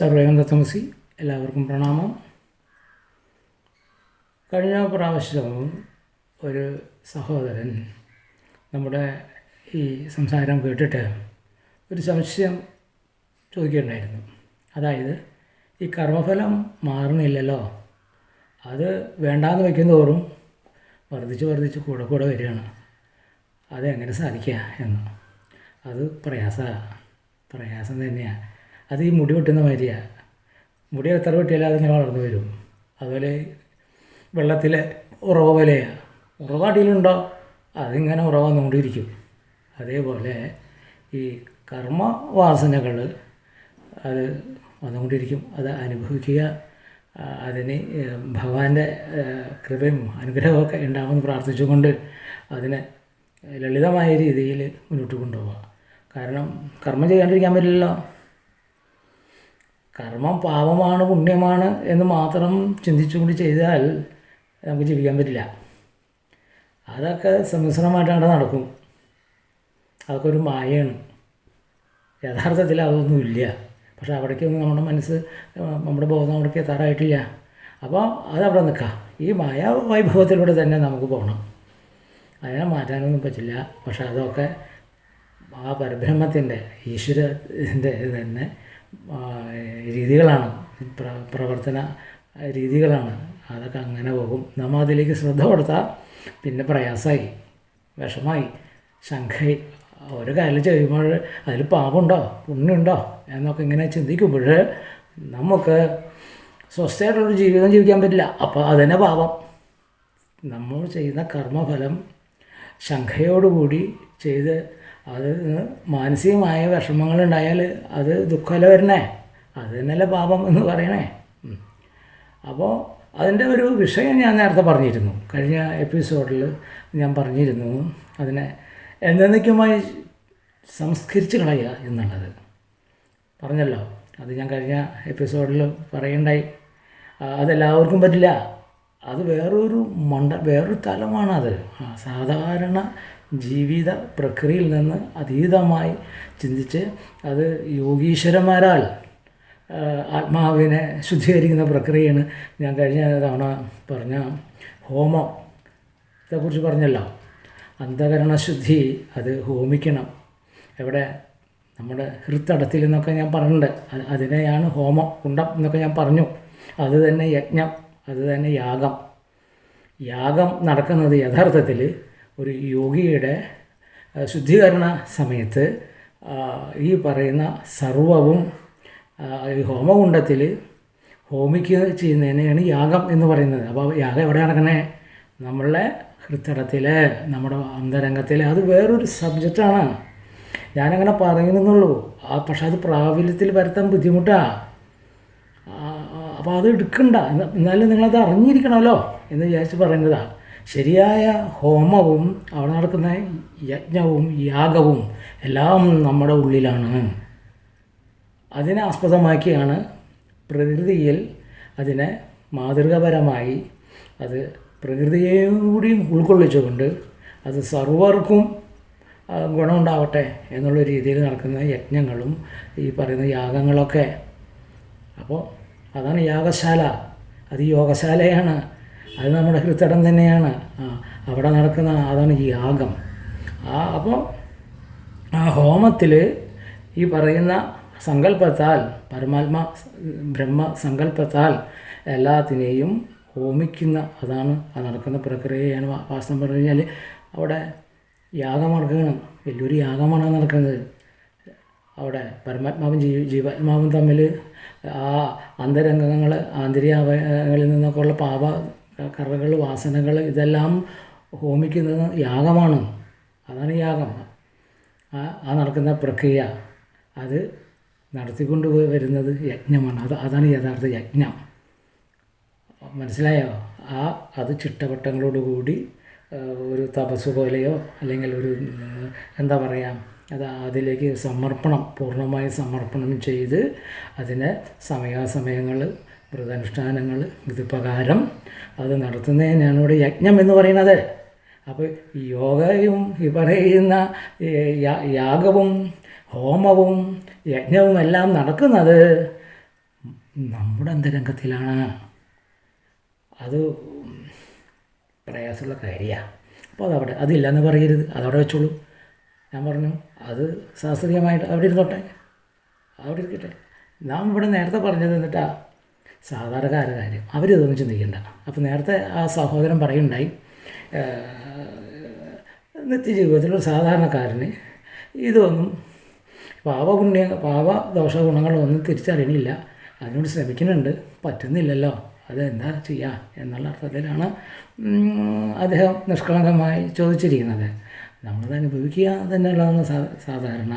സർവേഗന്തമസി എല്ലാവർക്കും പ്രണാമം. കഴിഞ്ഞ പ്രാവശ്യം ഒരു സഹോദരൻ നമ്മുടെ ഈ സംസാരം കേട്ടിട്ട് ഒരു സംശയം ചോദിക്കുകയുണ്ടായിരുന്നു അതായത് ഈ കർമ്മഫലം മാറുന്നില്ലല്ലോ. അത് വേണ്ടാന്ന് വയ്ക്കും തോറും വർദ്ധിച്ച് വർദ്ധിച്ച് കൂടെ കൂടെ വരികയാണ്. അതെങ്ങനെ സാധിക്കുക എന്ന്. അത് പ്രയാസ പ്രയാസം തന്നെയാണ് അത് ഈ മുടി വെട്ടുന്ന മാതിരിയാണ് മുടി എത്ര വെട്ടിയാലും അതിങ്ങനെ വളർന്നു വരും. അതുപോലെ വെള്ളത്തിലെ ഉറവ പോലെയാണ് ഉറവ അടിയിലുണ്ടോ? അതിങ്ങനെ ഉറവ വന്നുകൊണ്ടിരിക്കും. അതേപോലെ ഈ കർമ്മവാസനകൾ അത് വന്നുകൊണ്ടിരിക്കും. അത് അനുഭവിക്കുക. അതിന് ഭഗവാന്റെ കൃപയും അനുഗ്രഹമൊക്കെ ഉണ്ടാകുമെന്ന് പ്രാർത്ഥിച്ചുകൊണ്ട് അതിനെ ലളിതമായ രീതിയിൽ മുന്നോട്ട് കൊണ്ടുപോവുക കാരണം കർമ്മം ചെയ്യാണ്ടിരിക്കാൻ പറ്റില്ലല്ലോ. കർമ്മം പാപമാണ് പുണ്യമാണ് എന്ന് മാത്രം ചിന്തിച്ചുകൊണ്ട് ചെയ്താൽ നമുക്ക് ജീവിക്കാൻ പറ്റില്ല. അതൊക്കെ സമ്മിശ്രമായിട്ട് അവിടെ നടക്കും. അതൊക്കെ ഒരു മായയാണ്. യഥാർത്ഥത്തിൽ അതൊന്നുമില്ല പക്ഷെ അവിടേക്കൊന്നും നമ്മുടെ മനസ്സ് നമ്മുടെ ബോധം അവിടേക്ക് എത്താറായിട്ടില്ല. അപ്പോൾ അതവിടെ നിൽക്കാം ഈ മായ വൈഭവത്തിലൂടെ തന്നെ നമുക്ക് പോകണം. അതിനെ മാറ്റാനൊന്നും പറ്റില്ല. പക്ഷെ അതൊക്കെ ആ പരബ്രഹ്മത്തിന്റെ ഈശ്വരത്തിന്റെ തന്നെ രീതികളാണ്. പ്ര പ്രവർത്തന രീതികളാണ്. അതൊക്കെ അങ്ങനെ പോകും. നമ്മൾ അതിലേക്ക് ശ്രദ്ധ കൊടുത്താൽ പിന്നെ പ്രയാസമായി വിഷമായി. ശംഖയി ഒരു കാര്യം ചെയ്യുമ്പോൾ അതിൽ പാപമുണ്ടോ പുണ്യമുണ്ടോ എന്നൊക്കെ ഇങ്ങനെ ചിന്തിക്കുമ്പോൾ നമുക്ക് സ്വസ്ഥമായിട്ടുള്ളൊരു ജീവിതം ജീവിക്കാൻ പറ്റില്ല. അപ്പോൾ അതന്നെ പാപം. നമ്മൾ ചെയ്യുന്ന കർമ്മഫലം ശങ്കയോടുകൂടി ചെയ്ത് അത് മാനസികമായ വിഷമങ്ങളുണ്ടായാൽ അത് ദുഃഖമല്ല വരണേ? അത് തന്നെയല്ലേ പാപം എന്ന് പറയണേ. അപ്പോൾ അതിന്റെ ഒരു വിഷയം ഞാൻ നേരത്തെ പറഞ്ഞിരുന്നു. കഴിഞ്ഞ എപ്പിസോഡിൽ ഞാൻ പറഞ്ഞിരുന്നു അതിനെ എന്നേക്കുമായി സംസ്കരിച്ച് കളയുക എന്നുള്ളത്. പറഞ്ഞല്ലോ. അത് ഞാൻ കഴിഞ്ഞ എപ്പിസോഡിൽ പറയണ്ടായി. അതെല്ലാവർക്കും പറ്റില്ല. അത് വേറൊരു മണ്ട വേറൊരു തലമാണത്. സാധാരണ ജീവിത പ്രക്രിയയിൽ നിന്ന് അതീതമായി ചിന്തിച്ച് അത് യോഗീശ്വരന്മാരാൽ ആത്മാവിനെ ശുദ്ധീകരിക്കുന്ന പ്രക്രിയയാണ് ഞാൻ കഴിഞ്ഞ തവണ പറഞ്ഞ ഹോമം. ഇതേക്കുറിച്ച് പറഞ്ഞല്ലോ. അന്ധകരണ ശുദ്ധി അത് ഹോമിക്കണം. എവിടെ? നമ്മുടെ ഹൃത്തടത്തിൽ എന്നൊക്കെ ഞാൻ പറഞ്ഞിട്ടുണ്ട്. അത് അതിനെയാണ് ഹോമം കുണ്ടം എന്നൊക്കെ ഞാൻ പറഞ്ഞു. അത് തന്നെ യജ്ഞം അത് തന്നെ യാഗം. യാഗം നടക്കുന്നത് യഥാർത്ഥത്തിൽ ഒരു യോഗിയുടെ ശുദ്ധീകരണ സമയത്ത് ഈ പറയുന്ന സർവവും ഈ ഹോമകുണ്ടത്തിൽ ഹോമിക്ക് ചെയ്യുന്നതിനെയാണ് യാഗം എന്ന് പറയുന്നത്. അപ്പോൾ യാഗം എവിടെ നടക്കണേ? നമ്മളുടെ ഹൃത്തടത്തിൽ നമ്മുടെ അന്തരംഗത്തിൽ അത് വേറൊരു സബ്ജക്റ്റാണ് ഞാനങ്ങനെ പറയുന്നുള്ളൂ. ആ പക്ഷെ അത് പ്രാബല്യത്തിൽ വരുത്താൻ ബുദ്ധിമുട്ടാണ് അപ്പോൾ അത് എടുക്കണ്ട. എന്ന- എന്നാലും നിങ്ങളത് അറിഞ്ഞിരിക്കണമല്ലോ എന്ന് വിചാരിച്ച് പറയുന്നതാണ് ശരിയായ ഹോമവും അവിടെ നടക്കുന്ന യജ്ഞവും യാഗവും എല്ലാം നമ്മുടെ ഉള്ളിലാണ്. അതിനെ ആസ്പദമാക്കിയാണ് പ്രകൃതിയിൽ അതിനെ മാതൃകാപരമായി അത് പ്രകൃതിയെയും ഉൾക്കൊള്ളിച്ചുകൊണ്ട് അത് സർവർക്കും ഗുണമുണ്ടാവട്ടെ എന്നുള്ള രീതിയിൽ നടക്കുന്ന യജ്ഞങ്ങളും ഈ പറയുന്ന യാഗങ്ങളൊക്കെ. അപ്പോൾ അതാണ് യാഗശാല. അത് യോഗശാലയാണ്. അത് നമ്മുടെ ഹൃത്തടം തന്നെയാണ്. അവിടെ നടക്കുന്ന അതാണ് യാഗം ആ അപ്പോൾ ആ ഹോമത്തിൽ ഈ പറയുന്ന സങ്കല്പത്താൽ പരമാത്മ ബ്രഹ്മ സങ്കല്പത്താൽ എല്ലാത്തിനെയും ഹോമിക്കുന്ന അതാണ് ആ നടക്കുന്ന പ്രക്രിയയാണ് വാസ്തവം പറഞ്ഞു കഴിഞ്ഞാൽ അവിടെ യാഗം നടക്കുകയാണ് വലിയൊരു യാഗമാണ് നടക്കുന്നത്. അവിടെ പരമാത്മാവും ജീ ജീവാത്മാവും തമ്മിൽ ആ അന്തരംഗങ്ങൾ ആന്തരിക അവയവങ്ങളിൽ നിന്നൊക്കെ പാപ കറകൾ വാസനകൾ ഇതെല്ലാം ഹോമിക്കുന്നത് യാഗമാണ്. അതാണ് യാഗം. ആ നടക്കുന്ന പ്രക്രിയ. അത് നടത്തിക്കൊണ്ട് പോയി വരുന്നത് യജ്ഞമാണ്. അത് അതാണ് യഥാർത്ഥ യജ്ഞം. മനസ്സിലായോ? ആ അത് ചിട്ടവട്ടങ്ങളോടുകൂടി ഒരു തപസ് പോലെയോ അല്ലെങ്കിൽ ഒരു എന്താ പറയുക അത് അതിലേക്ക് സമർപ്പണം പൂർണമായി സമർപ്പണം ചെയ്ത് അതിനെ സമയാസമയങ്ങൾ വ്രതാനുഷ്ഠാനങ്ങൾ ഇത് പ്രകാരം അത് നടത്തുന്നതിനാണ് ഇവിടെ യജ്ഞം എന്ന് പറയുന്നത്. അപ്പോൾ യോഗയും ഈ പറയുന്ന യാഗവും ഹോമവും യജ്ഞവും എല്ലാം നടക്കുന്നത് നമ്മുടെ അന്തരംഗത്തിലാണ്. അത് പ്രയാസമുള്ള കാര്യമാണ് അപ്പോൾ അതവിടെ അതില്ലെന്ന് പറയരുത്. അതവിടെ വെച്ചോളൂ. ഞാൻ പറഞ്ഞു അത് ശാസ്ത്രീയമായിട്ട് അവിടെ ഇരുന്നോട്ടെ. അവിടെ ഇരിക്കട്ടെ. നാം ഇവിടെ നേരത്തെ പറഞ്ഞത് എന്നിട്ടാ സാധാരണക്കാരുടെ കാര്യം അവരിതൊന്നും ചിന്തിക്കണ്ട. അപ്പോൾ നേരത്തെ ആ സഹോദരൻ പറയുണ്ടായി നിത്യജീവിതത്തിൽ സാധാരണക്കാരന് ഇതൊന്നും പാപപുണ്യ പാപ ദോഷ ഗുണങ്ങളൊന്നും തിരിച്ചറിയണില്ല. അതിനോട് ശ്രമിക്കുന്നുണ്ട് പറ്റുന്നില്ലല്ലോ അത് എന്താ ചെയ്യുക എന്നുള്ള അർത്ഥത്തിലാണ് അദ്ദേഹം നിഷ്കളങ്കമായി ചോദിച്ചിരിക്കുന്നത്. നമ്മളത് അനുഭവിക്കുക തന്നെയുള്ളതാണ് സാധാരണ.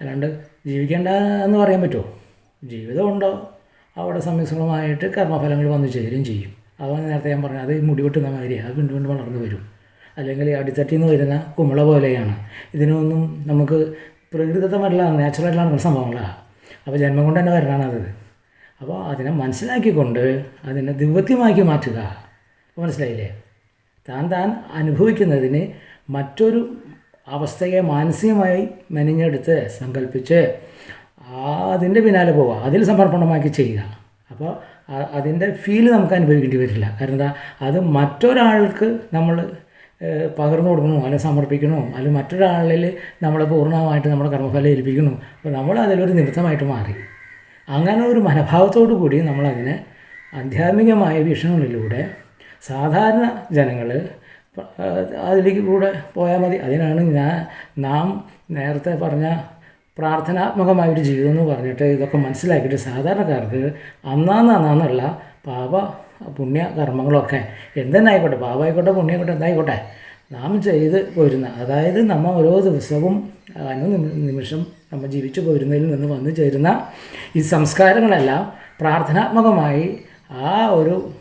അല്ലാണ്ട് ജീവിക്കേണ്ട എന്ന് പറയാൻ പറ്റുമോ? ജീവിതമുണ്ടോ അവിടെ സമ്മിശ്രമായിട്ട് കർമ്മഫലങ്ങൾ വന്നു ചേരുകയും ചെയ്യും. അതാണ് നേരത്തെ ഞാൻ പറഞ്ഞത്. അത് മുടി വെട്ടുന്ന മാതിരിയാണ് അത് വീണ്ടും വീണ്ടും വളർന്നു വരും. അല്ലെങ്കിൽ അടിത്തട്ടിൽ നിന്ന് വരുന്ന കുമിള പോലെയാണ്. ഇതിനൊന്നും നമുക്ക് പ്രകൃതിദത്തമായിട്ടുള്ള നാച്ചുറലായിട്ടുള്ള സംഭവങ്ങളാണ് അപ്പോൾ ജന്മം കൊണ്ട് തന്നെ വരണത് അപ്പോൾ അതിനെ മനസ്സിലാക്കിക്കൊണ്ട് അതിനെ ദിവ്യമാക്കി മാറ്റുക. മനസ്സിലായില്ലേ? താൻ താൻ അനുഭവിക്കുന്നതിന് മറ്റൊരു അവസ്ഥയെ മാനസികമായി മെനഞ്ഞെടുത്ത് സങ്കല്പിച്ച് അതിന്റെ പിന്നാലെ പോവുക അതിൽ സമർപ്പണമാക്കി ചെയ്യുക. അപ്പോൾ അതിന്റെ ഫീൽ നമുക്ക് അനുഭവിക്കേണ്ടി വരില്ല. കാരണം എന്താ? അത് മറ്റൊരാൾക്ക് നമ്മൾ പകർന്നു കൊടുക്കണോ അല്ലെങ്കിൽ സമർപ്പിക്കണോ അല്ലെങ്കിൽ മറ്റൊരാളിൽ നമ്മളെ പൂർണമായിട്ട് നമ്മുടെ കർമ്മഫലം ഏൽപ്പിക്കണോ അപ്പോൾ നമ്മൾ അതിലൊരു നിമിത്തമായിട്ട് മാറി. അങ്ങനെ ഒരു മനോഭാവത്തോടു കൂടി നമ്മളതിനെ ആധ്യാത്മികമായ വീക്ഷണങ്ങളിലൂടെ സാധാരണ ജനങ്ങൾ അതിലേക്ക് കൂടെ പോയാൽ മതി. അതിനാണ് ഞാൻ നാം നേരത്തെ പറഞ്ഞ പ്രാർത്ഥനാത്മകമായൊരു ജീവിതം എന്ന് പറഞ്ഞിട്ട് ഇതൊക്കെ മനസ്സിലാക്കിയിട്ട് സാധാരണക്കാർക്ക് അന്നാന്നന്നുള്ള പാപ പുണ്യ കർമ്മങ്ങളൊക്കെ എന്തെന്നായിക്കോട്ടെ പാപമായിക്കോട്ടെ പുണ്യമായിക്കോട്ടെ എന്തായിക്കോട്ടെ നാം ചെയ്ത് പോരുന്ന അതായത് നമ്മൾ ഓരോ ദിവസവും അനു നിമിഷം നമ്മൾ ജീവിച്ചു പോരുന്നതിൽ നിന്ന് വന്നു ചേരുന്ന ഈ സംസ്കാരങ്ങളെല്ലാം പ്രാർത്ഥനാത്മകമായി ആ ഒരു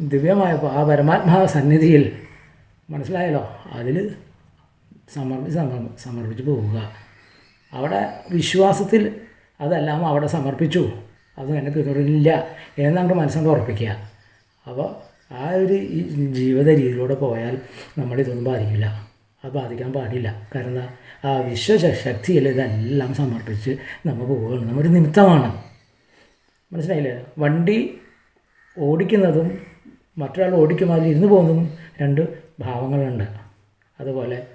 ദിവ്യമായ ആ പരമാത്മാ സന്നിധിയിൽ മനസ്സിലായല്ലോ അതിൽ സമർപ്പി സമർപ്പിച്ച് പോവുക. അവിടെ വിശ്വാസത്തിൽ അതെല്ലാം അവിടെ സമർപ്പിച്ചു. അത് എന്നെ പിന്തുടരില്ല എന്നാണ്ട് മനസ്സുകൊണ്ട് ഉറപ്പിക്കുക. അപ്പോൾ ആ ഒരു ജീവിത രീതിയിലൂടെ പോയാൽ നമ്മളിതൊന്നും ബാധിക്കില്ല. അത് ബാധിക്കാൻ പാടില്ല. കാരണം എന്താ? ആ വിശ്വശക്തിയിൽ ഇതെല്ലാം സമർപ്പിച്ച് നമ്മൾ പോവുകയാണ്. നമ്മൊരു നിമിത്തമാണ്. മനസ്സിലായില്ലേ? വണ്ടി ഓടിക്കുന്നതും മറ്റൊരാൾ ഓടിക്കുമ്പോൾ അതിൽ ഇരുന്ന് പോകുന്നതും രണ്ട് ഭാവങ്ങളുണ്ട്. അതുപോലെ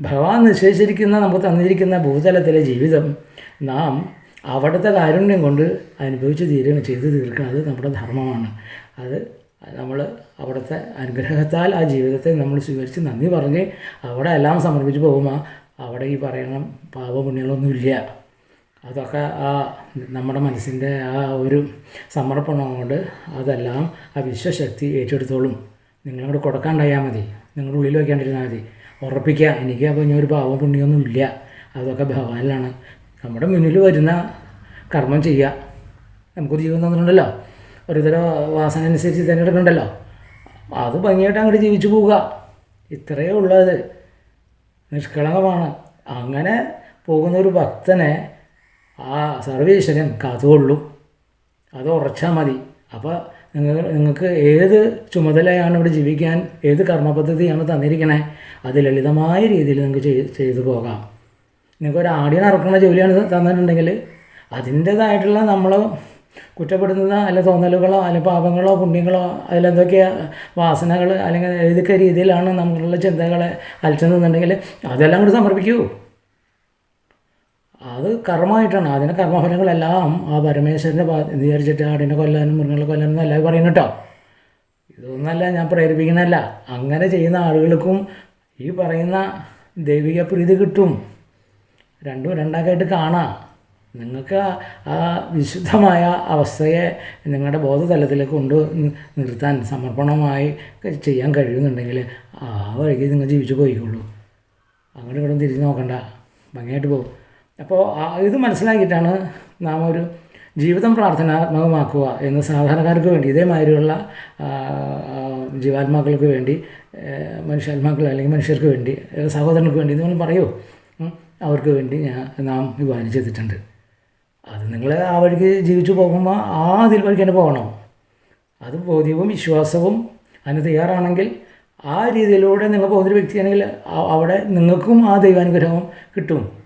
ഭഗവാൻ നിശ്ചയിച്ചിരിക്കുന്ന നമുക്ക് തന്നിരിക്കുന്ന ഭൂതലത്തിലെ ജീവിതം നാം അവിടുത്തെ കാരുണ്യം കൊണ്ട് അനുഭവിച്ച് തീരുകയാണ് ചെയ്തു തീർക്കണം. അത് നമ്മുടെ ധർമ്മമാണ്. അത് നമ്മൾ അവിടുത്തെ അനുഗ്രഹത്താൽ ആ ജീവിതത്തെ നമ്മൾ സ്വീകരിച്ച് നന്ദി പറഞ്ഞ് അവിടെ എല്ലാം സമർപ്പിച്ച് പോകുമ്പോൾ അവിടെ ഈ പറയണ പാപപുണ്യങ്ങളൊന്നുമില്ല അതൊക്കെ ആ നമ്മുടെ മനസ്സിന്റെ ആ ഒരു സമർപ്പണം കൊണ്ട് അതെല്ലാം ആ വിശ്വശക്തി ഏറ്റെടുത്തോളും. നിങ്ങളോട് കൊടുക്കാണ്ടായാൽ മതി. നിങ്ങളുടെ ഉള്ളിൽ വയ്ക്കാണ്ടിരുന്നാൽ മതി. ഉറപ്പിക്കുക. എനിക്ക് അപ്പോൾ ഇനി ഒരു പാവം പുണ്യമൊന്നും ഇല്ല. അതൊക്കെ ഭഗവാനിലാണ്. നമ്മുടെ മുന്നിൽ വരുന്ന കർമ്മം ചെയ്യുക. നമുക്കൊരു ജീവൻ തന്നിട്ടുണ്ടല്ലോ. ഓരോരുത്തര വാസന അനുസരിച്ച് തിരഞ്ഞെടുക്കണ്ടല്ലോ അത് ഭംഗിയായിട്ട് അങ്ങോട്ട് ജീവിച്ചു പോവുക. ഇത്രയേ ഉള്ളത് നിഷ്കളങ്കമാണ്. അങ്ങനെ പോകുന്ന ഒരു ഭക്തനെ ആ സർവേശ്വരൻ കാത്തുകൊള്ളും. അത് ഉറച്ചാൽ മതി. അപ്പോൾ നിങ്ങൾ നിങ്ങൾക്ക് ഏത് ചുമതലയാണ് ഇവിടെ ജീവിക്കാൻ ഏത് കർമ്മപദ്ധതിയാണ് തന്നിരിക്കണേ അത് ലളിതമായ രീതിയിൽ നിങ്ങൾക്ക് ചെയ്ത് ചെയ്തു പോകാം. നിങ്ങൾക്ക് ഒരു ആടിനെ അറക്കുന്ന ജോലിയാണ് തന്നിട്ടുണ്ടെങ്കിൽ അതിന്റേതായിട്ടുള്ള നമ്മൾ കുറ്റപ്പെടുന്നത് അല്ല തോന്നലുകളോ അല്ല പാപങ്ങളോ പുണ്യങ്ങളോ അതിലെന്തൊക്കെയാ വാസനകൾ അല്ലെങ്കിൽ ഏതൊക്കെ രീതിയിലാണ് നമ്മളുള്ള ചിന്തകളെ അലച്ചുന്നുണ്ടെങ്കിൽ അതെല്ലാം കൂടി സമർപ്പിക്കൂ. അത് കർമ്മമായിട്ടാണ്. അതിന്റെ കർമ്മഫലങ്ങളെല്ലാം ആ പരമേശ്വരന്റെ വിചാരിച്ചിട്ട് ആടിനെ കൊല്ലാനും മൃഗങ്ങളെ കൊല്ലാനും എന്നല്ല പറയുന്നു കേട്ടോ. ഇതൊന്നല്ല ഞാൻ പ്രേരിപ്പിക്കുന്നതല്ല. അങ്ങനെ ചെയ്യുന്ന ആളുകൾക്കും ഈ പറയുന്ന ദൈവിക പ്രീതി കിട്ടും. രണ്ടും രണ്ടാക്കായിട്ട് കാണാം. നിങ്ങൾക്ക് ആ വിശുദ്ധമായ അവസ്ഥയെ നിങ്ങളുടെ ബോധതലത്തിലേക്ക് കൊണ്ട് നിർത്താൻ സമർപ്പണമായി ചെയ്യാൻ കഴിയുന്നുണ്ടെങ്കിൽ ആ വഴിക്ക് നിങ്ങൾ ജീവിച്ചു പോയിക്കോളൂ. അങ്ങോട്ടും ഇവിടെ തിരിഞ്ഞ് നോക്കണ്ട. ഭംഗിയായിട്ട് പോകും. അപ്പോൾ ഇത് മനസ്സിലാക്കിയിട്ടാണ് നാം ഒരു ജീവിതം പ്രാർത്ഥനാത്മകമാക്കുക എന്ന് സാധാരണക്കാർക്ക് വേണ്ടി ഇതേമാതിരിയുള്ള ജീവാത്മാക്കൾക്ക് വേണ്ടി മനുഷ്യാത്മാക്കൾ അല്ലെങ്കിൽ മനുഷ്യർക്ക് വേണ്ടി സഹോദരങ്ങൾക്ക് വേണ്ടി നിങ്ങൾ പറയൂ. അവർക്ക് വേണ്ടി ഞാൻ നാം വിവാഹം ചെയ്തിട്ടുണ്ട്. അത് നിങ്ങൾ ആ വഴിക്ക് ജീവിച്ചു പോകുമ്പോൾ ആ അതിൽ വഴിക്ക് തന്നെ പോകണം. അത് ബോധ്യവും വിശ്വാസവും അതിന് തയ്യാറാണെങ്കിൽ ആ രീതിയിലൂടെ നിങ്ങൾ പോകുന്നൊരു വ്യക്തിയാണെങ്കിൽ അവിടെ നിങ്ങൾക്കും ആ ദൈവാനുഗ്രഹം കിട്ടും.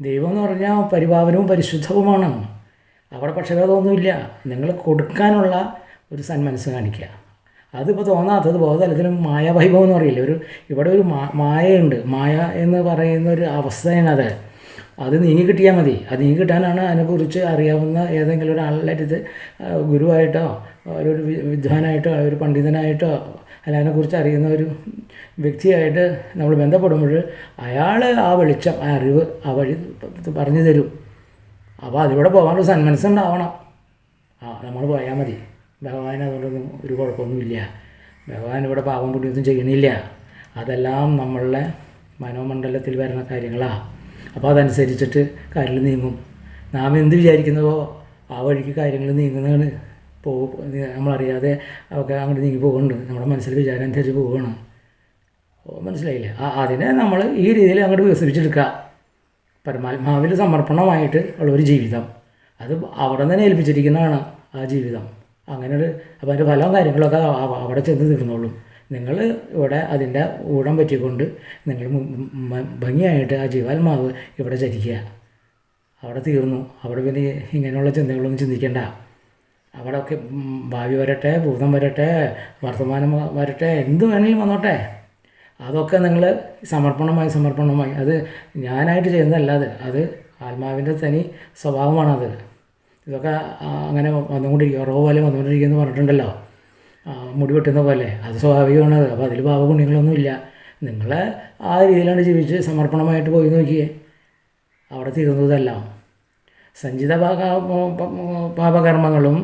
ദൈവം എന്ന് പറഞ്ഞാൽ പരിപാവനവും പരിശുദ്ധവുമാണ്. അവിടെ പക്ഷപാതമൊന്നുമില്ല നിങ്ങൾ കൊടുക്കാനുള്ള ഒരു സന്മനസ് കാണിക്കുക. അതിപ്പോൾ തോന്നാത്തത് ബോധതലത്തിലും മായാവൈഭവം എന്ന് പറയില്ല? ഒരു ഇവിടെ ഒരു മായയുണ്ട്. മായ എന്ന് പറയുന്ന ഒരു അവസ്ഥയാണ് അത്. അത് നീങ്ങി കിട്ടിയാൽ മതി. അത് നീങ്ങി കിട്ടാനാണ് അതിനെക്കുറിച്ച് അറിയാവുന്ന ഏതെങ്കിലും ഒരാളുടെ ആ, ഗുരുവായിട്ടോ ഒരു വിദ്വാനായിട്ടോ ഒരു പണ്ഡിതനായിട്ടോ അല്ല അതിനെക്കുറിച്ച് അറിയുന്ന ഒരു വ്യക്തിയായിട്ട് നമ്മൾ ബന്ധപ്പെടുമ്പോൾ അയാൾ ആ വെളിച്ചം ആ അറിവ് ആ വഴി പറഞ്ഞു തരും. അപ്പോൾ അതിലൂടെ പോകാനൊരു സന്മനസ്സുണ്ടാവണം ആ നമ്മൾ പോയാൽ മതി. ഭഗവാൻ അതുകൊണ്ടൊന്നും ഒരു കുഴപ്പമൊന്നുമില്ല. ഭഗവാൻ ഇവിടെ പാവം പുണ്യൊന്നും ചെയ്യണില്ല അതെല്ലാം നമ്മളുടെ മനോമണ്ഡലത്തിൽ വരുന്ന കാര്യങ്ങളാണ് അപ്പോൾ അതനുസരിച്ചിട്ട് കാര്യങ്ങൾ നീങ്ങും. നാം എന്ത് വിചാരിക്കുന്നതോ ആ വഴിക്ക് കാര്യങ്ങൾ നീങ്ങുന്നതാണ് പോകും നമ്മളറിയാതെ ഒക്കെ അങ്ങോട്ട് നീങ്ങി പോകുന്നുണ്ട് നമ്മുടെ മനസ്സിൽ വിചാരം അനുസരിച്ച് പോവുകയാണ്. മനസ്സിലായില്ലേ? ആ അതിനെ നമ്മൾ ഈ രീതിയിൽ അങ്ങോട്ട് വികസിപ്പിച്ചെടുക്കുക. പരമാത്മാവിൽ സമർപ്പണമായിട്ട് ഉള്ള ഒരു ജീവിതം. അത് അവിടെ തന്നെ ഏൽപ്പിച്ചിരിക്കുന്നതാണ് ആ ജീവിതം. അങ്ങനെ ഒരു അപ്പോൾ അതിന്റെ ഫലവും കാര്യങ്ങളൊക്കെ അവ- അവിടെ ചെന്ന് തീർന്നോളും. നിങ്ങൾ ഇവിടെ അതിന്റെ ഊടം പറ്റിക്കൊണ്ട് നിങ്ങൾ ഭംഗിയായിട്ട് ആ ജീവാത്മാവ് ഇവിടെ ചരിക്കുക അവിടെ തീർന്നു. അവിടെ പിന്നെ ഇങ്ങനെയുള്ള ചിന്തകളൊന്നും ചിന്തിക്കേണ്ട. അവിടെയൊക്കെ ഭാവി വരട്ടെ ഭൂതം വരട്ടെ വർത്തമാനം വരട്ടെ എന്ത് വേണമെങ്കിലും വന്നോട്ടെ. അതൊക്കെ നിങ്ങൾ സമർപ്പണമായി സമർപ്പണമായി. അത് ഞാനായിട്ട് ചെയ്യുന്നതല്ല അത് ആത്മാവിന്റെ തനി സ്വഭാവമാണത്. ഇതൊക്കെ അങ്ങനെ വന്നുകൊണ്ടിരിക്കുക. ഉറവ് പോലെ വന്നുകൊണ്ടിരിക്കുമെന്ന് പറഞ്ഞിട്ടുണ്ടല്ലോ. മുടി വെട്ടുന്ന പോലെ. അത് സ്വാഭാവികമാണത്. അപ്പോൾ അതിൽ ഭാവഗുണ്യങ്ങളൊന്നുമില്ല. നിങ്ങൾ ആ രീതിയിലാണ് ജീവിച്ച് സമർപ്പണമായിട്ട് പോയി നോക്കിയേ. അവിടെ തീർന്നതെല്ലാം. സഞ്ചിത പാക പാപകർമ്മങ്ങളും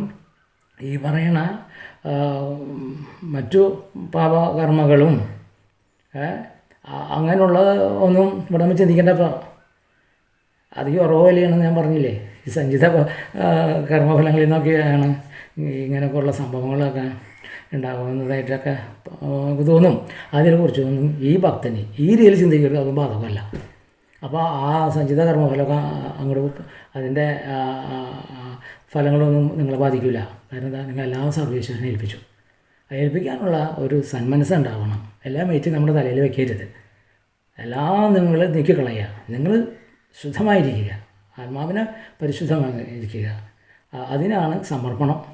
ഈ പറയണ മറ്റു പാപകർമ്മകളും അങ്ങനെയുള്ള ഒന്നും ഇവിടെ നമ്മൾ ചിന്തിക്കേണ്ടപ്പോൾ അധികം ഉറവിലെയാണെന്ന് ഞാൻ പറഞ്ഞില്ലേ? ഈ സഞ്ചിത കർമ്മഫലങ്ങളിൽ നിന്നൊക്കെയാണ് ഇങ്ങനെയൊക്കെ ഇങ്ങനെയൊക്കെയുള്ള സംഭവങ്ങളൊക്കെ ഉണ്ടാകുന്നതായിട്ടൊക്കെ തോന്നും. അതിനെക്കുറിച്ചൊന്നും ഈ ഭക്തന് ഈ രീതിയിൽ ചിന്തിക്കരുത് അതും ബാധകമല്ല. അപ്പോൾ ആ സഞ്ചിത കർമ്മഫലമൊക്കെ അങ്ങോട്ട് അതിന്റെ ഫലങ്ങളൊന്നും നിങ്ങളെ ബാധിക്കില്ല കാരണം എന്താ? നിങ്ങൾ എല്ലാം സർവീശ്വരനെ ഏൽപ്പിച്ചു. ഏൽപ്പിക്കാനുള്ള ഒരു സന്മനസ് ഉണ്ടാവണം എല്ലാം വെച്ച് നമ്മുടെ തലയിൽ വെക്കരുത്. എല്ലാം നിങ്ങൾ നീക്കിക്കളയുക. നിങ്ങൾ ശുദ്ധമായിരിക്കുക. ആത്മാവിനെ പരിശുദ്ധമായിരിക്കുക. അതിനാണ് സമർപ്പണം.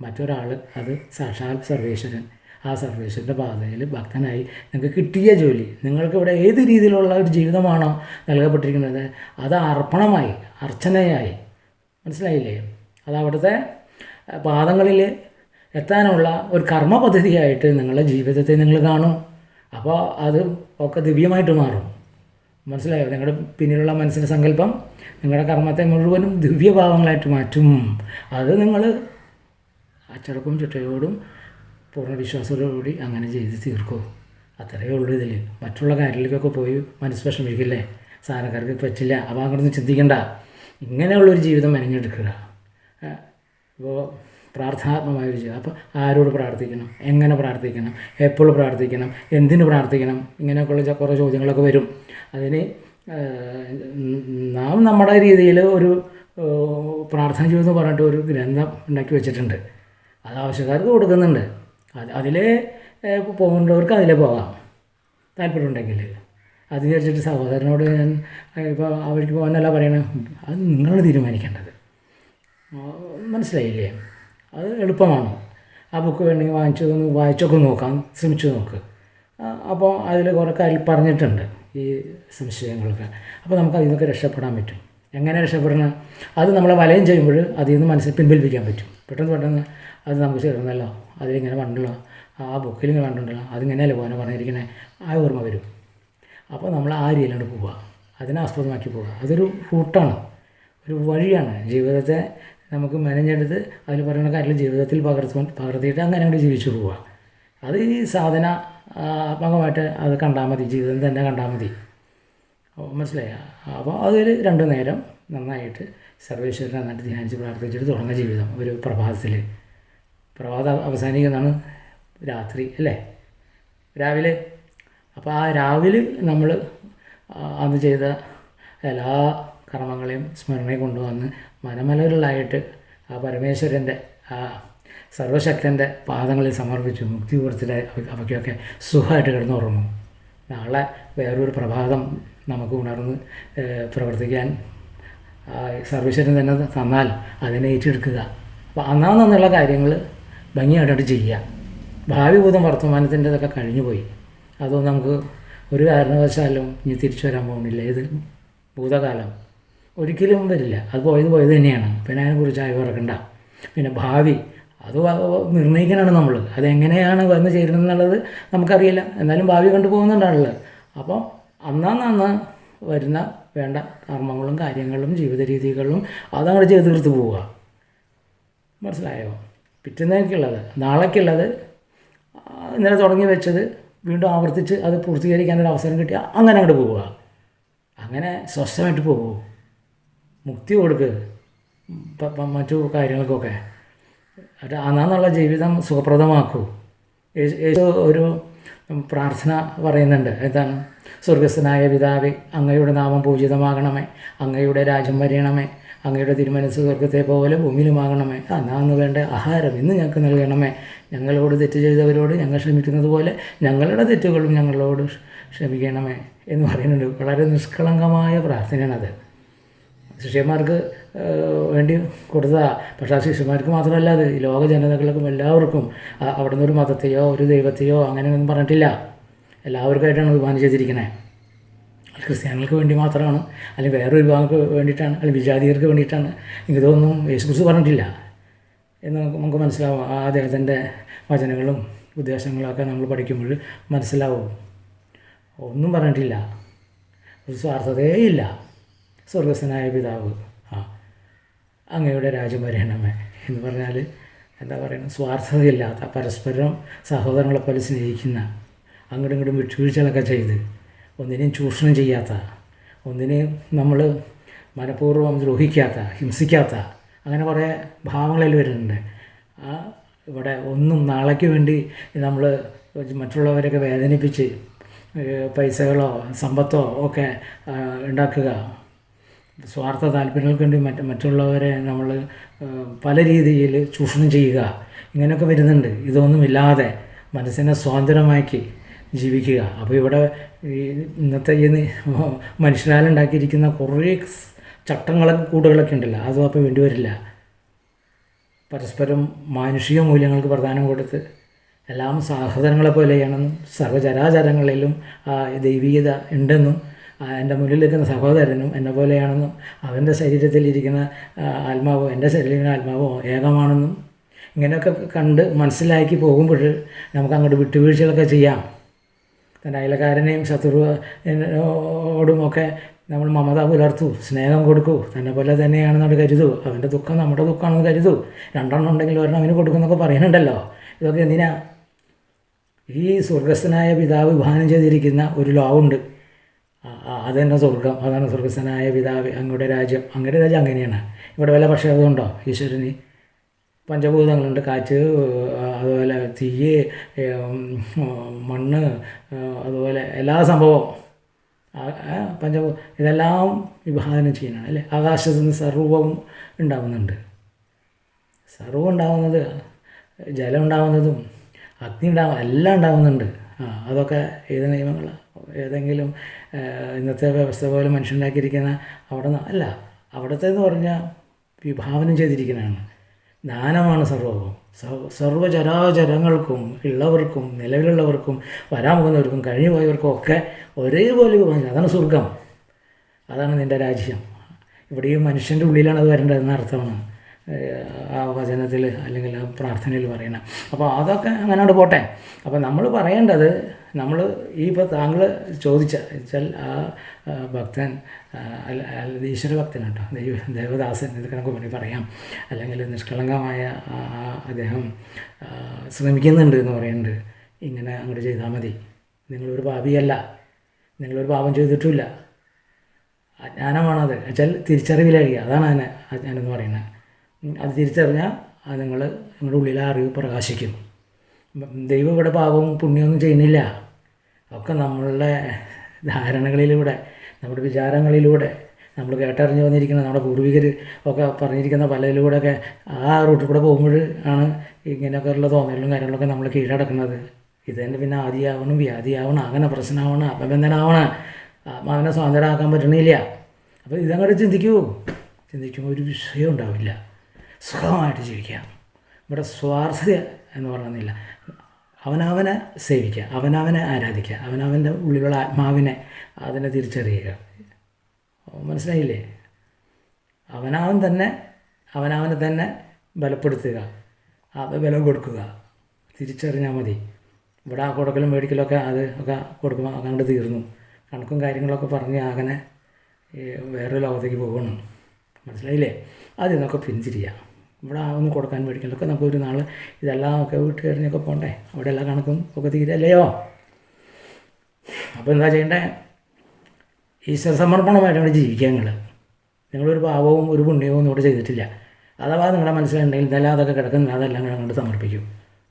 മറ്റൊരാൾ അത് സാക്ഷാൽ സർവേശ്വരൻ. ആ സർവേശ്വരന്റെ പാതയിൽ ഭക്തനായി നിങ്ങൾക്ക് കിട്ടിയ ജോലി. നിങ്ങൾക്ക് ഇവിടെ ഏത് രീതിയിലുള്ള ഒരു ജീവിതമാണോ നൽകപ്പെട്ടിരിക്കുന്നത്? അത് അർപ്പണമായി അർച്ചനയായി. മനസ്സിലായില്ലേ? അത് അവിടുത്തെ പാദങ്ങളിൽ എത്താനുള്ള ഒരു കർമ്മ പദ്ധതിയായിട്ട് നിങ്ങളുടെ ജീവിതത്തെ നിങ്ങൾ കാണും. അപ്പോൾ അത് ഒക്കെ ദിവ്യമായിട്ട് മാറും. മനസ്സിലായോ? നിങ്ങളുടെ പിന്നിലുള്ള മനസ്സിന്റെ സങ്കല്പം നിങ്ങളുടെ കർമ്മത്തെ മുഴുവനും ദിവ്യഭാവങ്ങളായിട്ട് മാറ്റും. അത് നിങ്ങൾ അച്ചടക്കവും ചിട്ടയോടും പൂർണ വിശ്വാസത്തോടുകൂടി അങ്ങനെ ചെയ്ത് തീർക്കൂ. അത്രയേ ഉള്ളൂ ഇതിൽ മറ്റുള്ള കാര്യങ്ങളിലേക്കൊക്കെ പോയി മനസ്സ് വിഷമിക്കില്ലേ? സാധനക്കാർക്ക് പറ്റില്ല. അപ്പോൾ അങ്ങനൊന്നും ചിന്തിക്കണ്ട. ഇങ്ങനെയുള്ളൊരു ജീവിതം മെനഞ്ഞെടുക്കുക. ഇപ്പോൾ പ്രാർത്ഥനാത്മമായ ഒരു ജീവിതം. അപ്പോൾ ആരോട് പ്രാർത്ഥിക്കണം? എങ്ങനെ പ്രാർത്ഥിക്കണം? എപ്പോൾ പ്രാർത്ഥിക്കണം? എന്തിനു പ്രാർത്ഥിക്കണം? ഇങ്ങനെയൊക്കെയുള്ള കുറേ ചോദ്യങ്ങളൊക്കെ വരും. അതിന് നാം നമ്മുടെ രീതിയിൽ ഒരു പ്രാർത്ഥന ജീവിതം പറഞ്ഞിട്ട് ഒരു ഗ്രന്ഥം ഉണ്ടാക്കി വെച്ചിട്ടുണ്ട്. അത് ആവശ്യക്കാർക്ക് കൊടുക്കുന്നുണ്ട്. അത് അതിൽ പോകേണ്ടവർക്ക് അതിൽ പോകാം. താല്പര്യമുണ്ടെങ്കിൽ അത് വിചാരിച്ചിട്ട് സഹോദരനോട് ഞാൻ ഇപ്പോൾ അവർക്ക് പോകാനല്ല പറയണത് അത് നിങ്ങളാണ് തീരുമാനിക്കേണ്ടത്. മനസ്സിലായില്ലേ? അത് എളുപ്പമാണ്. ആ ബുക്ക് വേണമെങ്കിൽ വാങ്ങിച്ചു ഒന്ന് വായിച്ചൊക്കെ നോക്കാം. ശ്രമിച്ചു നോക്ക്. അപ്പോൾ അതിൽ കുറേ കാര്യം പറഞ്ഞിട്ടുണ്ട് ഈ സംശയങ്ങൾക്ക്. അപ്പോൾ നമുക്ക് അതിൽ നിന്നൊക്കെ രക്ഷപ്പെടാൻ പറ്റും. എങ്ങനെ രക്ഷപ്പെടണം? അത് നമ്മളെ വലയം ചെയ്യുമ്പോൾ അതിൽ നിന്ന് മനസ്സിൽ പിൻവലിപ്പിക്കാൻ പറ്റും. പെട്ടെന്ന് പെട്ടെന്ന് അത് നമുക്ക് ചേർന്നല്ലോ. അതിലിങ്ങനെ കണ്ടല്ലോ ആ ബുക്കിൽ ഇങ്ങനെ കണ്ടിട്ടുണ്ടല്ലോ. അതിങ്ങനെയല്ലേ പോകാൻ പറഞ്ഞിരിക്കണേ? ആ ഓർമ്മ വരും. അപ്പോൾ നമ്മൾ ആ രീതിയിലാണ് പോവുക. അതിനെ ആസ്പദമാക്കി പോവുക. അതൊരു ഫൂട്ടാണ് ഒരു വഴിയാണ്. ജീവിതത്തെ നമുക്ക് മെനഞ്ഞെടുത്ത് അതിൽ പറയുന്ന കാര്യം ജീവിതത്തിൽ പകർത്തുവാൻ പകർത്തിയിട്ട് അങ്ങനെ അങ്ങോട്ട് ജീവിച്ചു പോവുക. അത് ഈ സാധന ആത്മകമായിട്ട് അത് കണ്ടാൽ മതി. ജീവിതം തന്നെ കണ്ടാൽ മതി. മനസ്സിലായ? അപ്പോൾ അതിൽ രണ്ടു നേരം നന്നായിട്ട് സർവേശ്വരനെ നന്നായിട്ട് ധ്യാനിച്ച് പ്രാർത്ഥിച്ചിട്ട് തുടങ്ങുന്ന ജീവിതം. ഒരു പ്രഭാതത്തിൽ. പ്രഭാതം അവസാനിക്കുന്നതാണ് രാത്രി അല്ലേ? രാവിലെ അപ്പോൾ ആ രാവിലെ നമ്മൾ അന്ന് ചെയ്ത എല്ലാ കർമ്മങ്ങളെയും സ്മരണയിൽ കൊണ്ടുവന്ന് മനമലകളിലായിട്ട് ആ പരമേശ്വരന്റെ ആ സർവശക്തന്റെ പാദങ്ങളിൽ സമർപ്പിച്ചു കുറച്ചിലെ അവയ്ക്കൊക്കെ സുഖമായിട്ട് കിടന്നുറങ്ങും. നാളെ വേറൊരു പ്രഭാതം നമുക്ക് ഉണർന്ന് പ്രവർത്തിക്കാൻ സർവീശ്വരൻ തന്നെ തന്നാൽ അതിനെ ഏറ്റെടുക്കുക. അപ്പോൾ അന്നാന്നുള്ള കാര്യങ്ങൾ ഭംഗിയായിട്ട് ചെയ്യുക ഭാവി ഭൂതം വർത്തമാനത്തിന്റെതൊക്കെ കഴിഞ്ഞു പോയി അതൊന്നും നമുക്ക് ഒരു കാരണവശാലും ഇനി തിരിച്ചു വരാൻ പോകുന്നില്ല. ഇത് ഭൂതകാലം. ഒരിക്കലും വരില്ല. അത് പോയത് പോയത് തന്നെയാണ്. പിന്നെ അതിനെക്കുറിച്ച് ആയി പറക്കണ്ട പിന്നെ ഭാവി അത് നിർണയിക്കാനാണ് നമ്മൾ. അതെങ്ങനെയാണ് വന്ന് ചേരുന്നത് എന്നുള്ളത് നമുക്കറിയില്ല. എന്നാലും ഭാവി കണ്ടു പോകുന്നുണ്ടാണല്ലോ അപ്പോൾ അന്നാന്നന്ന് വരുന്ന വേണ്ട കർമ്മങ്ങളും കാര്യങ്ങളും ജീവിത രീതികളും അതങ്ങോട്ട് ചെയ്ത് തീർത്ത് പോവുക. മനസ്സിലായോ? പിറ്റുന്നേക്കുള്ളത് നാളേക്കുള്ളത്. ഇന്നലെ തുടങ്ങി വെച്ചത്. വീണ്ടും ആവർത്തിച്ച് അത് പൂർത്തീകരിക്കാനൊരു അവസരം കിട്ടിയാൽ അങ്ങനെ അങ്ങോട്ട് പോവുക. അങ്ങനെ സ്വസ്ഥമായിട്ട് പോകൂ. മുക്തി കൊടുക്ക്. മറ്റു കാര്യങ്ങൾക്കൊക്കെ. അന്നാന്നുള്ള ജീവിതം സുഖപ്രദമാക്കൂ. യേശു ഒരു പ്രാർത്ഥന പറയുന്നുണ്ട്. എന്താണ്? സ്വർഗസ്ഥനായ പിതാവേ അങ്ങയുടെ നാമം പൂജിതമാകണമേ. അങ്ങയുടെ രാജ്യം വരയണമേ അങ്ങയുടെ തിരുമനസ് സ്വർഗത്തെ പോലെ ഭൂമിയിലുമാകണമേ. അന്നാന്ന് വേണ്ട ആഹാരം ഇന്ന് ഞങ്ങൾക്ക് നൽകണമേ. ഞങ്ങളോട് തെറ്റ് ചെയ്തവരോട് ഞങ്ങൾ ക്ഷമിക്കുന്നത് പോലെ ഞങ്ങളുടെ തെറ്റുകളും ഞങ്ങളോട് ക്ഷമിക്കണമേ എന്ന് പറയുന്നുണ്ട്. വളരെ നിഷ്കളങ്കമായ പ്രാർത്ഥനയാണത്. ശിഷ്യന്മാർക്ക് വേണ്ടി കൊടുത്തതാ. പക്ഷേ ആ ശിഷ്യന്മാർക്ക് മാത്രമല്ല അത്. ലോക ജനതകൾക്കും എല്ലാവർക്കും അവിടുന്ന് ഒരു മതത്തെയോ ഒരു ദൈവത്തെയോ അങ്ങനെയൊന്നും പറഞ്ഞിട്ടില്ല. എല്ലാവർക്കായിട്ടാണ് വിഭാവനം ചെയ്തിരിക്കുന്നത് ക്രിസ്ത്യാനികൾക്ക് വേണ്ടി മാത്രമാണ് അല്ലെങ്കിൽ വേറൊരു വിഭാഗങ്ങൾക്ക് വേണ്ടിയിട്ടാണ് അല്ലെങ്കിൽ വിജാതീയർക്ക് വേണ്ടിയിട്ടാണ്. ഇതൊന്നും യേശുക്രിസ്തു പറഞ്ഞിട്ടില്ല എന്ന് നമുക്ക് മനസ്സിലാവും. ആ അദ്ദേഹത്തിന്റെ വചനങ്ങളും ഉദ്ദേശങ്ങളൊക്കെ നമ്മൾ പഠിക്കുമ്പോൾ മനസ്സിലാവും. ഒന്നും പറഞ്ഞിട്ടില്ല. ഒരു സ്വാർത്ഥതയേയില്ല സ്വർഗസ്വനായ പിതാവ്. ആ അങ്ങയുടെ രാജ്യം വരയണമേ എന്ന് പറഞ്ഞാൽ എന്താ പറയുന്നത്? സ്വാർത്ഥതയില്ലാത്ത പരസ്പരം സഹോദരങ്ങളെ പോലെ സ്നേഹിക്കുന്ന അങ്ങോട്ടും ഇങ്ങോട്ടും വിട്ടുവീഴ്ചകളൊക്കെ ചെയ്ത് ഒന്നിനെയും ചൂഷണം ചെയ്യാത്ത ഒന്നിനെയും നമ്മൾ മനഃപൂർവം ദ്രോഹിക്കാത്ത ഹിംസിക്കാത്ത അങ്ങനെ കുറേ ഭാവങ്ങളിൽ വരുന്നുണ്ട്. ആ ഇവിടെ ഒന്നും നാളേക്ക് വേണ്ടി നമ്മൾ മറ്റുള്ളവരെയൊക്കെ വേദനിപ്പിച്ച് പൈസകളോ സമ്പത്തോ ഒക്കെ ഉണ്ടാക്കുക. സ്വാർത്ഥ താല്പര്യങ്ങൾക്ക് വേണ്ടി മറ്റ് മറ്റുള്ളവരെ നമ്മൾ പല രീതിയിൽ ചൂഷണം ചെയ്യുക. ഇങ്ങനെയൊക്കെ വരുന്നുണ്ട്. ഇതൊന്നുമില്ലാതെ മനസ്സിനെ സ്വാതന്ത്ര്യമാക്കി ജീവിക്കുക. അപ്പോൾ ഇവിടെ ഇന്നത്തെ ഈ മനുഷ്യനാലുണ്ടാക്കിയിരിക്കുന്ന കുറേ ചട്ടങ്ങളൊക്കെ കൂടുകളൊക്കെ ഉണ്ടല്ലോ. അതും അപ്പോൾ വേണ്ടി വരില്ല. പരസ്പരം മാനുഷിക മൂല്യങ്ങൾക്ക് പ്രധാനം കൊടുത്ത് എല്ലാം സഹോദരങ്ങളെ പോലെയാണെന്നും സർവചരാചരങ്ങളിലും ആ ദൈവീകത ഉണ്ടെന്നും എന്റെ മുന്നിൽ നിൽക്കുന്ന സഹോദരനും എന്നെ പോലെയാണെന്നും അവന്റെ ശരീരത്തിലിരിക്കുന്ന ആത്മാവോ എന്റെ ശരീരത്തിലിരിക്കുന്ന ആത്മാവോ ഏകമാണെന്നും ഇങ്ങനെയൊക്കെ കണ്ട് മനസ്സിലാക്കി പോകുമ്പോൾ നമുക്ക് അങ്ങോട്ട് വിട്ടുവീഴ്ചകളൊക്കെ ചെയ്യാം. തന്റെ അയലക്കാരനെയും ശത്രുവിനോടുമൊക്കെ നമ്മൾ മമത പുലർത്തൂ സ്നേഹം കൊടുക്കൂ. തന്നെ പോലെ തന്നെയാണെന്നോട് കരുതൂ. അവന്റെ ദുഃഖം നമ്മുടെ ദുഃഖമാണെന്ന് കരുതൂ. രണ്ടെണ്ണം ഉണ്ടെങ്കിൽ ഒരെണ്ണം അവന് കൊടുക്കുന്നൊക്കെ പറയുന്നുണ്ടല്ലോ. ഇതൊക്കെ എന്തിനാ? ഈ സ്വർഗസ്ഥനായ പിതാവ് വിഭാവനം ചെയ്തിരിക്കുന്ന ഒരു ലോകമുണ്ട്. അതെന്നെ സ്വർഗം. അതാണ് സ്വർഗസ്ഥനായ പിതാവ്. അങ്ങയുടെ രാജ്യം. അങ്ങയുടെ രാജ്യം അങ്ങനെയാണ്. ഇവിടെ വല്ല പക്ഷേ അതുകൊണ്ടോ ഈശ്വരന്. പഞ്ചഭൂതങ്ങളുണ്ട്. കാറ്റ് അതുപോലെ തീയ് മണ്ണ് അതുപോലെ എല്ലാ സംഭവവും. പഞ്ചഭൂ ഇതെല്ലാം വിഭാവനം ചെയ്യുന്നതാണ് അല്ലേ? ആകാശത്തു നിന്ന് സർവവും ഉണ്ടാകുന്നുണ്ട് സർവം ഉണ്ടാകുന്നത് ജലം ഉണ്ടാകുന്നതും അഗ്നി ഉണ്ടാകും എല്ലാം ഉണ്ടാകുന്നുണ്ട് ആ അതൊക്കെ ഏത് നിയമങ്ങളാണ് ഏതെങ്കിലും ഇന്നത്തെ വ്യവസ്ഥ പോലെ മനുഷ്യണ്ടാക്കിയിരിക്കുന്ന അവിടെ നിന്ന് അല്ല അവിടുത്തേന്ന് പറഞ്ഞാൽ വിഭാവനം ചെയ്തിരിക്കുന്നതാണ്. ദാനമാണ് സർവവും സർവചരാചരങ്ങൾക്കും ഉള്ളവർക്കും നിലവിലുള്ളവർക്കും വരാൻ പോകുന്നവർക്കും കഴിഞ്ഞു പോയവർക്കും ഒക്കെ ഒരേപോലെ. അതാണ് സ്വർഗം അതാണ് നിന്റെ രാജ്യം. ഇവിടെ ഈ മനുഷ്യന്റെ ഉള്ളിലാണ് അത് വരേണ്ടതെന്ന അർത്ഥമാണ്. ആ വചനത്തിൽ അല്ലെങ്കിൽ ആ പ്രാർത്ഥനയിൽ പറയണം. അപ്പോൾ അതൊക്കെ അങ്ങനോട് പോട്ടെ. അപ്പോൾ നമ്മൾ പറയേണ്ടത് നമ്മൾ ഈ ഇപ്പോൾ താങ്കൾ ചോദിച്ച വെച്ചാൽ ആ ഭക്തൻ അല്ല ഈശ്വര ഭക്തൻ കേട്ടോ ദൈവ ദേവദാസൻ ഇതൊക്കെ നമുക്ക് വേണമെങ്കിൽ പറയാം. അല്ലെങ്കിൽ നിഷ്കളങ്കമായ അദ്ദേഹം ശ്രമിക്കുന്നുണ്ട് എന്ന് പറയുന്നുണ്ട്. ഇങ്ങനെ അങ്ങോട്ട് ചെയ്താൽ മതി. നിങ്ങളൊരു പാപിയല്ല. നിങ്ങളൊരു പാപം ചെയ്തിട്ടില്ല അജ്ഞാനമാണത്. വെച്ചാൽ തിരിച്ചറിവിലഴിയുക അതാണ് അതിനെ അജ്ഞാനം എന്ന് പറയുന്നത്. അത് തിരിച്ചറിഞ്ഞാൽ അത് നിങ്ങൾ നിങ്ങളുടെ ഉള്ളിലെ അറിവ് പ്രകാശിക്കും. ദൈവം ഇവിടെ പാപവും പുണ്യമൊന്നും ചെയ്യുന്നില്ല. ഒക്കെ നമ്മളുടെ ധാരണകളിലൂടെ നമ്മുടെ വിചാരങ്ങളിലൂടെ നമ്മൾ കേട്ടറിഞ്ഞു വന്നിരിക്കുന്ന നമ്മുടെ പൂർവികർ ഒക്കെ പറഞ്ഞിരിക്കുന്ന പലതിലൂടെയൊക്കെ ആ റൂട്ടിൽ കൂടെ പോകുമ്പോൾ ആണ് ഇങ്ങനെയൊക്കെയുള്ള തോന്നലും കാര്യങ്ങളൊക്കെ നമ്മൾ കീഴടക്കുന്നത്. ഇത് തന്നെ പിന്നെ ആദിയാവണം വ്യാധിയാവണം അങ്ങനെ പ്രശ്നമാവണം അപബന്ധനാവണം ആത്മാവിനെ സ്വാതന്ത്ര്യമാക്കാൻ പറ്റണില്ല. അപ്പോൾ ഇതങ്ങോട്ട് ചിന്തിക്കൂ. ചിന്തിക്കുമ്പോൾ ഒരു വിഷയം ഉണ്ടാവില്ല. സുഖമായിട്ട് ജീവിക്കുക. ഇവിടെ സ്വാർത്ഥത എന്ന് പറയുന്നില്ല. അവനവനെ സേവിക്കുക അവനവനെ ആരാധിക്കുക അവനവന്റെ ഉള്ളിലുള്ള ആത്മാവിനെ അതിനെ തിരിച്ചറിയുക. മനസ്സിലായില്ലേ? അവനവൻ തന്നെ അവനവനെ തന്നെ ബലപ്പെടുത്തുക അത് ബലം കൊടുക്കുക. തിരിച്ചറിഞ്ഞാൽ മതി. ഇവിടെ ആ കൊടുക്കലും മേടിക്കലൊക്കെ അത് ഒക്കെ കൊടുക്കുമ്പോൾ അങ്ങോട്ട് തീർന്നു. കണക്കും കാര്യങ്ങളൊക്കെ പറഞ്ഞ് അങ്ങനെ വേറൊരു വേറെ ലോകത്തേക്ക് പോകണം മനസ്സിലായില്ലേ? അതിൽ നിന്നൊക്കെ പിന്തിരിയാം ഇവിടെ ഒന്ന് കൊടുക്കാൻ മേടിക്കലൊക്കെ നമുക്ക് ഒരു നാൾ ഇതെല്ലാം ഒക്കെ വിട്ട് എറിഞ്ഞൊക്കെ പോകണ്ടേ അവിടെ എല്ലാ കണക്കും ഒക്കെ തീരല്ലയോ? അപ്പോൾ എന്താ ചെയ്യേണ്ടേ? ഈശ്വര സമർപ്പണമായിട്ട് അവിടെ ജീവിക്കുക നിങ്ങൾ നിങ്ങളൊരു പാവവും ഒരു പുണ്യവും ഒന്നും ഇവിടെ ചെയ്തിട്ടില്ല. അഥവാ നിങ്ങളുടെ മനസ്സിലുണ്ടെങ്കിൽ ഇതെല്ലാം അതൊക്കെ കിടക്കുന്ന അതെല്ലാം ഞങ്ങൾ അങ്ങോട്ട് സമർപ്പിക്കും.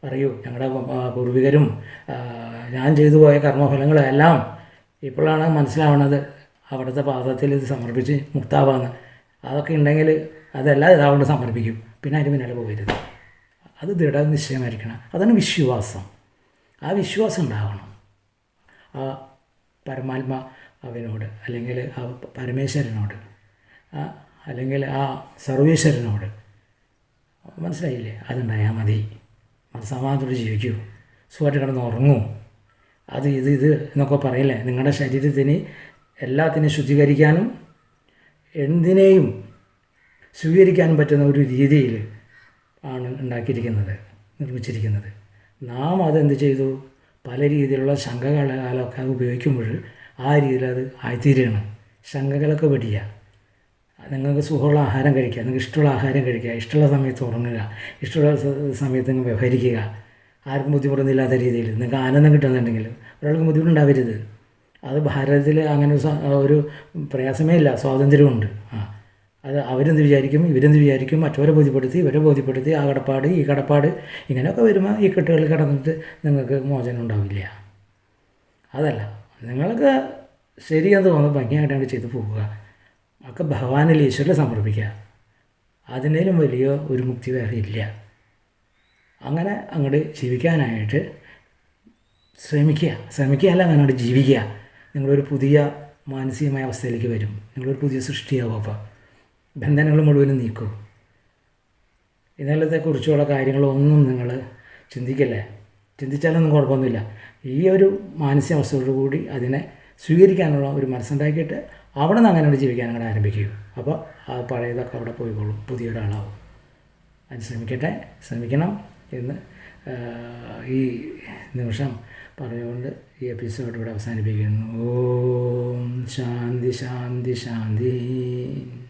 പറയൂ ഞങ്ങളുടെ പൂർവികരും ഞാൻ ചെയ്തു പോയ കർമ്മഫലങ്ങളെല്ലാം ഇപ്പോഴാണ് മനസ്സിലാവണത്. അവിടുത്തെ പാദത്തിൽ ഇത് സമർപ്പിച്ച് മുക്താവാന്ന്. അതൊക്കെ ഉണ്ടെങ്കിൽ അതെല്ലാം ഇതാവണ്ട് സമർപ്പിക്കും. പിന്നെ അതിന് പിന്നാലെ പോകരുത്. അത് ദൃഢനിശ്ചയമായിരിക്കണം അതാണ് വിശ്വാസം. ആ വിശ്വാസം ഉണ്ടാവണം. ആ പരമാത്മ അവനോട് അല്ലെങ്കിൽ ആ പരമേശ്വരനോട് അല്ലെങ്കിൽ ആ സർവേശ്വരനോട് മനസ്സിലായില്ലേ? അതുണ്ടായാൽ മതി. മനസ്സമാധാനത്തോട് സമാധാനത്തോടെ ജീവിക്കൂ. സുഖമായിട്ട് കിടന്ന് ഉറങ്ങൂ. അത് ഇത് ഇത് എന്നൊക്കെ പറയില്ലേ? നിങ്ങളുടെ ശരീരത്തിന് എല്ലാത്തിനെയും ശുദ്ധീകരിക്കാനും എന്തിനേയും സ്വീകരിക്കാൻ പറ്റുന്ന ഒരു രീതിയിൽ ആണ് ഉണ്ടാക്കിയിരിക്കുന്നത് നിർമ്മിച്ചിരിക്കുന്നത്. നാം അതെന്ത് ചെയ്തു? പല രീതിയിലുള്ള ശങ്കകാലകാലമൊക്കെ അത് ഉപയോഗിക്കുമ്പോൾ ആ രീതിയിൽ അത് ആയിത്തീരുകയാണ്. ശങ്കകളൊക്കെ വെടിയുക. നിങ്ങൾക്ക് സുഖമുള്ള ആഹാരം കഴിക്കുക നിങ്ങൾക്ക് ഇഷ്ടമുള്ള ആഹാരം കഴിക്കുക ഇഷ്ടമുള്ള സമയത്ത് ഉറങ്ങുക ഇഷ്ടമുള്ള സമയത്ത് നിങ്ങൾ വ്യവഹരിക്കുക. ആർക്കും ബുദ്ധിമുട്ടൊന്നുമില്ലാത്ത രീതിയിൽ നിങ്ങൾക്ക് ആനന്ദം കിട്ടുന്നുണ്ടെങ്കിൽ ഒരാൾക്ക് ബുദ്ധിമുട്ടുണ്ടാവരുത്. അത് ഭാരതത്തിൽ അങ്ങനെ ഒരു പ്രയാസമേ ഇല്ല സ്വാതന്ത്ര്യമുണ്ട്. ആ. അത് അവരെന്ത് വിചാരിക്കും? ഇവരെന്ത് വിചാരിക്കും? മറ്റവരെ ബോധ്യപ്പെടുത്തി ഇവരെ ബോധ്യപ്പെടുത്തി ആ കടപ്പാട് ഈ കടപ്പാട് ഇങ്ങനെയൊക്കെ വരുമ്പോൾ ഈ കെട്ടുകൾ കിടന്നിട്ട് നിങ്ങൾക്ക് മോചനം ഉണ്ടാവില്ല. അതല്ല നിങ്ങൾക്ക് ശരിയെന്ന് തോന്നുന്നു ഭംഗിയായിട്ടാണ് ചെയ്തു പോവുക. ഒക്കെ ഭഗവാനിൽ ഈശ്വരനെ സമർപ്പിക്കുക. അതിനേലും വലിയ ഒരു മുക്തി വേറെ ഇല്ല. അങ്ങനെ അങ്ങോട്ട് ജീവിക്കാനായിട്ട് ശ്രമിക്കുക. ശ്രമിക്കുകയല്ല അങ്ങോട്ട് ജീവിക്കുക. നിങ്ങളൊരു പുതിയ മാനസികമായ അവസ്ഥയിലേക്ക് വരും. നിങ്ങളൊരു പുതിയ സൃഷ്ടിയാവും അപ്പോൾ ബന്ധനങ്ങൾ മുഴുവനും നീക്കും. ഇന്നലത്തെക്കുറിച്ചുള്ള കാര്യങ്ങളൊന്നും നിങ്ങൾ ചിന്തിക്കല്ലേ? ചിന്തിച്ചാലൊന്നും കുഴപ്പമൊന്നുമില്ല. ഈ ഒരു മാനസികാവസ്ഥയോടുകൂടി അതിനെ സ്വീകരിക്കാനുള്ള ഒരു മനസ്സുണ്ടാക്കിയിട്ട് അവിടെ നിന്ന് അങ്ങനെ ജീവിക്കാൻ അങ്ങനെ ആരംഭിക്കൂ. അപ്പോൾ ആ പഴയതൊക്കെ അവിടെ പോയിക്കോളും. പുതിയൊരാളാവും. അത് ശ്രമിക്കട്ടെ. ശ്രമിക്കണം എന്ന് ഈ നിമിഷം പറഞ്ഞുകൊണ്ട് ഈ എപ്പിസോഡ് ഇവിടെ അവസാനിപ്പിക്കുന്നു. ഓം ശാന്തി ശാന്തി ശാന്തി.